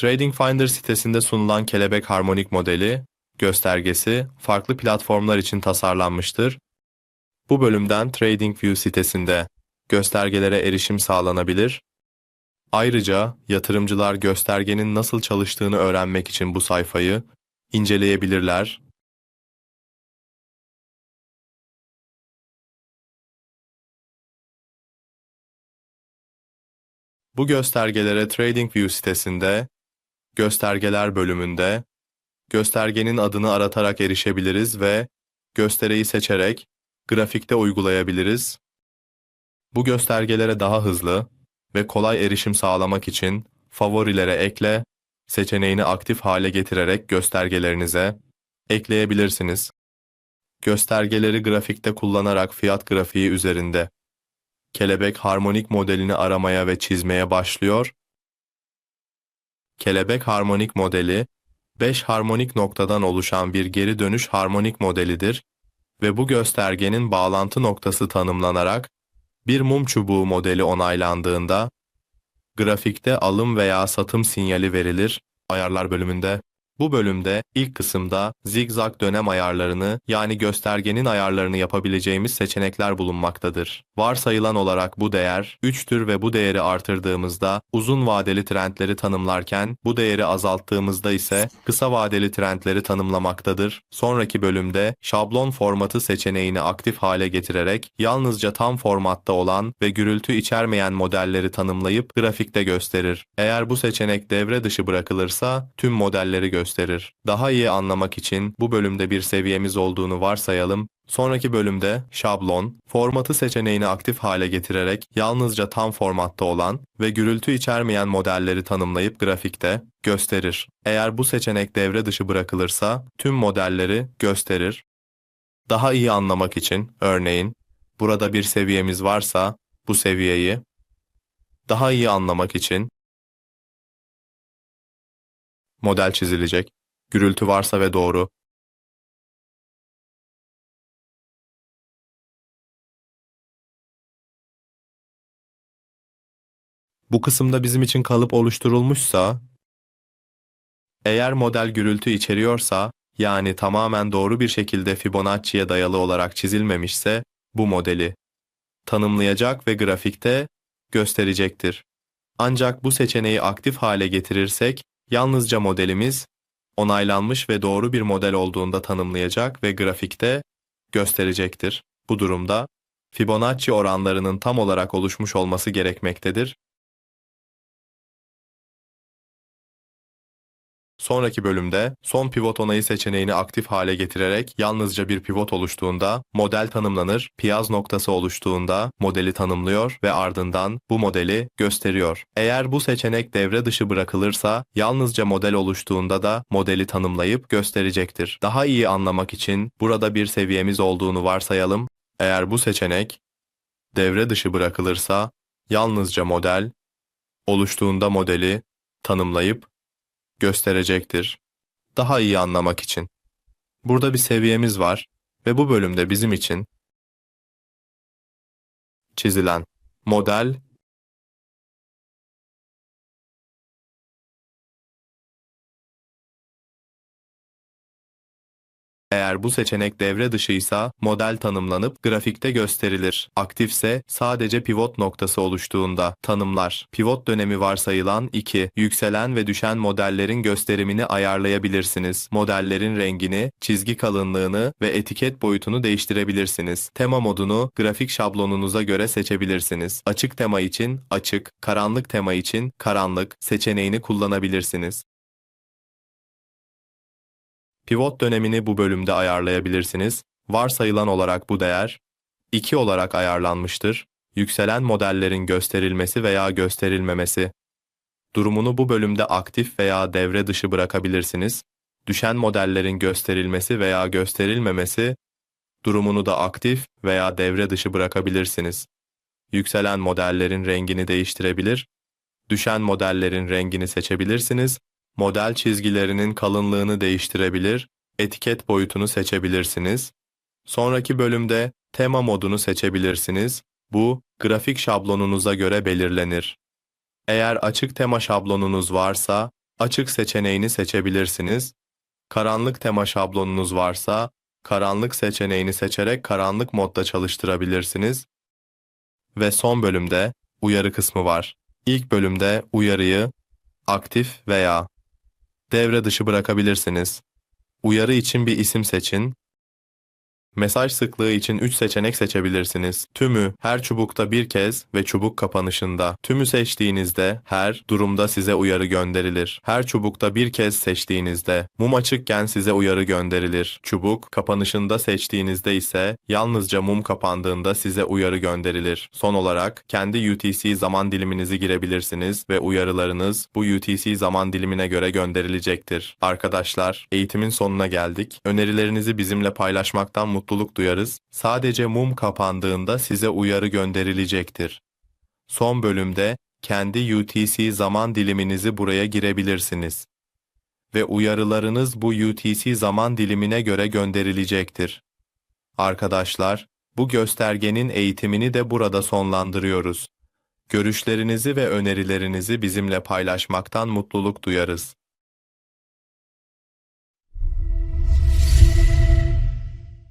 Trading Finder sitesinde sunulan kelebek harmonik modeli, göstergesi farklı platformlar için tasarlanmıştır. Bu bölümden TradingView sitesinde göstergelere erişim sağlanabilir. Ayrıca yatırımcılar göstergenin nasıl çalıştığını öğrenmek için bu sayfayı inceleyebilirler. Bu göstergelere TradingView sitesinde Göstergeler bölümünde göstergenin adını aratarak erişebiliriz ve göstereyi seçerek grafikte uygulayabiliriz. Bu göstergelere daha hızlı ve kolay erişim sağlamak için favorilere ekle seçeneğini aktif hale getirerek göstergelerinize ekleyebilirsiniz. Göstergeleri grafikte kullanarak fiyat grafiği üzerinde kelebek harmonik modelini aramaya ve çizmeye başlıyor kelebek harmonik modeli, 5 harmonik noktadan oluşan bir geri dönüş harmonik modelidir ve bu göstergenin bağlantı noktası tanımlanarak bir mum çubuğu modeli onaylandığında grafikte alım veya satım sinyali verilir. Ayarlar bölümünde bu bölümde ilk kısımda zigzag dönem ayarlarını yani göstergenin ayarlarını yapabileceğimiz seçenekler bulunmaktadır. Varsayılan olarak bu değer 3'tür ve bu değeri artırdığımızda uzun vadeli trendleri tanımlarken bu değeri azalttığımızda ise kısa vadeli trendleri tanımlamaktadır. Sonraki bölümde şablon formatı seçeneğini aktif hale getirerek yalnızca tam formatta olan ve gürültü içermeyen modelleri tanımlayıp grafikte gösterir. Eğer bu seçenek devre dışı bırakılırsa tüm modelleri gösterir gösterir. Daha iyi anlamak için bu bölümde bir seviyemiz olduğunu varsayalım. Sonraki bölümde şablon, formatı seçeneğini aktif hale getirerek yalnızca tam formatta olan ve gürültü içermeyen modelleri tanımlayıp grafikte gösterir. Eğer bu seçenek devre dışı bırakılırsa tüm modelleri gösterir. Daha iyi anlamak için örneğin burada bir seviyemiz varsa bu seviyeyi daha iyi anlamak için Model çizilecek. Gürültü varsa ve doğru. Bu kısımda bizim için kalıp oluşturulmuşsa, eğer model gürültü içeriyorsa, yani tamamen doğru bir şekilde Fibonacci'ye dayalı olarak çizilmemişse, bu modeli tanımlayacak ve grafikte gösterecektir. Ancak bu seçeneği aktif hale getirirsek, Yalnızca modelimiz onaylanmış ve doğru bir model olduğunda tanımlayacak ve grafikte gösterecektir. Bu durumda Fibonacci oranlarının tam olarak oluşmuş olması gerekmektedir Sonraki bölümde son pivot onayı seçeneğini aktif hale getirerek yalnızca bir pivot oluştuğunda model tanımlanır, piyaz noktası oluştuğunda modeli tanımlıyor ve ardından bu modeli gösteriyor. Eğer bu seçenek devre dışı bırakılırsa yalnızca model oluştuğunda da modeli tanımlayıp gösterecektir. Daha iyi anlamak için burada bir seviyemiz olduğunu varsayalım. Eğer bu seçenek devre dışı bırakılırsa yalnızca model oluştuğunda modeli tanımlayıp gösterecektir. Daha iyi anlamak için. Burada bir seviyemiz var ve bu bölümde bizim için çizilen model Eğer bu seçenek devre dışıysa model tanımlanıp grafikte gösterilir. Aktifse sadece pivot noktası oluştuğunda tanımlar. Pivot dönemi varsayılan 2. Yükselen ve düşen modellerin gösterimini ayarlayabilirsiniz. Modellerin rengini, çizgi kalınlığını ve etiket boyutunu değiştirebilirsiniz. Tema modunu grafik şablonunuza göre seçebilirsiniz. Açık tema için açık, karanlık tema için karanlık seçeneğini kullanabilirsiniz. Pivot dönemini bu bölümde ayarlayabilirsiniz. Varsayılan olarak bu değer 2 olarak ayarlanmıştır. Yükselen modellerin gösterilmesi veya gösterilmemesi. Durumunu bu bölümde aktif veya devre dışı bırakabilirsiniz. Düşen modellerin gösterilmesi veya gösterilmemesi durumunu da aktif veya devre dışı bırakabilirsiniz. Yükselen modellerin rengini değiştirebilir, düşen modellerin rengini seçebilirsiniz Model çizgilerinin kalınlığını değiştirebilir, etiket boyutunu seçebilirsiniz. Sonraki bölümde tema modunu seçebilirsiniz. Bu, grafik şablonunuza göre belirlenir. Eğer açık tema şablonunuz varsa, açık seçeneğini seçebilirsiniz. Karanlık tema şablonunuz varsa karanlık seçeneğini seçerek karanlık modda çalıştırabilirsiniz. Ve son bölümde uyarı kısmı var. İlk bölümde uyarıyı aktif veya devre dışı bırakabilirsiniz. Uyarı için bir isim seçin. Mesaj sıklığı için 3 seçenek seçebilirsiniz. Tümü her çubukta bir kez ve çubuk kapanışında. Tümü seçtiğinizde her durumda size uyarı gönderilir. Her çubukta bir kez seçtiğinizde mum açıkken size uyarı gönderilir. Çubuk kapanışında seçtiğinizde ise yalnızca mum kapandığında size uyarı gönderilir. Son olarak kendi UTC zaman diliminizi girebilirsiniz ve uyarılarınız bu UTC zaman dilimine göre gönderilecektir. Arkadaşlar, eğitimin sonuna geldik. Önerilerinizi bizimle paylaşmaktan mutluluk duyarız. Sadece mum kapandığında size uyarı gönderilecektir. Son bölümde kendi UTC zaman diliminizi buraya girebilirsiniz. Ve uyarılarınız bu UTC zaman dilimine göre gönderilecektir. Arkadaşlar, bu göstergenin eğitimini de burada sonlandırıyoruz. Görüşlerinizi ve önerilerinizi bizimle paylaşmaktan mutluluk duyarız.